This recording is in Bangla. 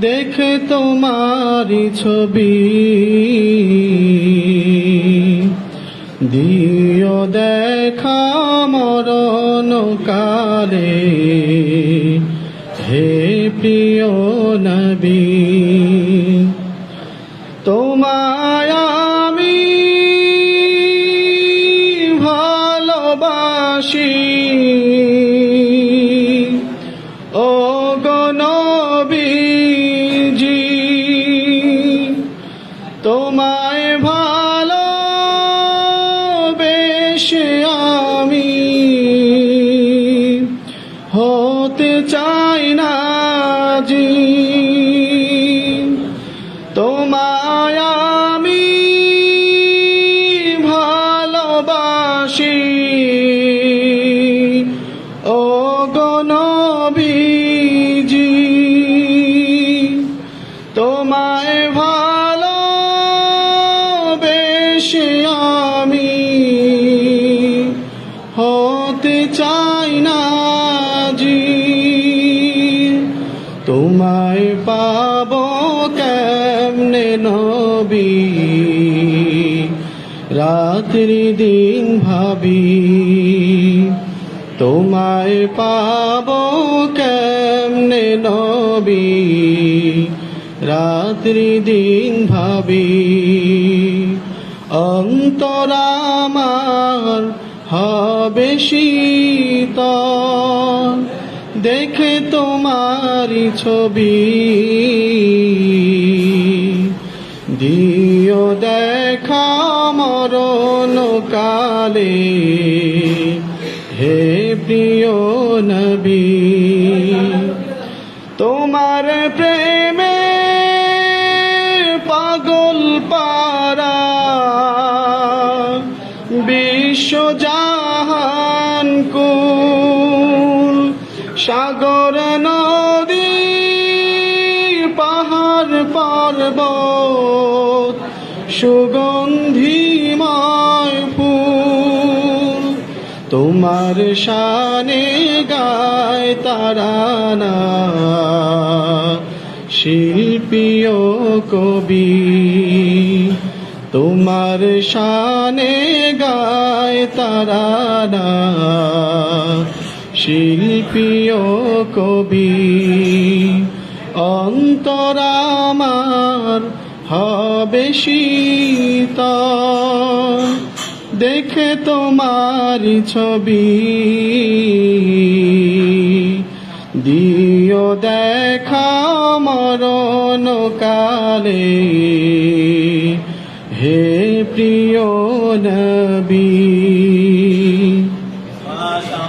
দেখে তোমারি ছবি। দিও দেখা মরণ কালে। হে প্রিয় নবী তোমায় আমি ভালোবাসি। হতে চাই না জি তোমায় আমি ভালোবাসি। ও গনবীজি তোমায় ভালো বেশে তোমায় পাব কেমনে নবী? রাত্রি দিন ভাবি, তোমায় পাব কেমনে নবী? রাত্রি দিন ভাবি অন্তরামার হবে শীতল। দেখে তোমারি ছবি। দিও দেখা মরণ কালে হে প্রিয় নবী। তোমার প্রেমে পাগল পারা বিশ্বজাহান কুল সাগর নদী, পাহাড় পর্বত, সুগন্ধিময় ফুল। তোমার শানে গায় তারানা, শিল্পীয় কবি। তোমার শানে গায় তারানা শিল্পীয় কবি, অন্তরামার হবে শীতল। দেখে তোমারি ছবি, দিও দেখা মরণ কালে হে প্রিয় নবী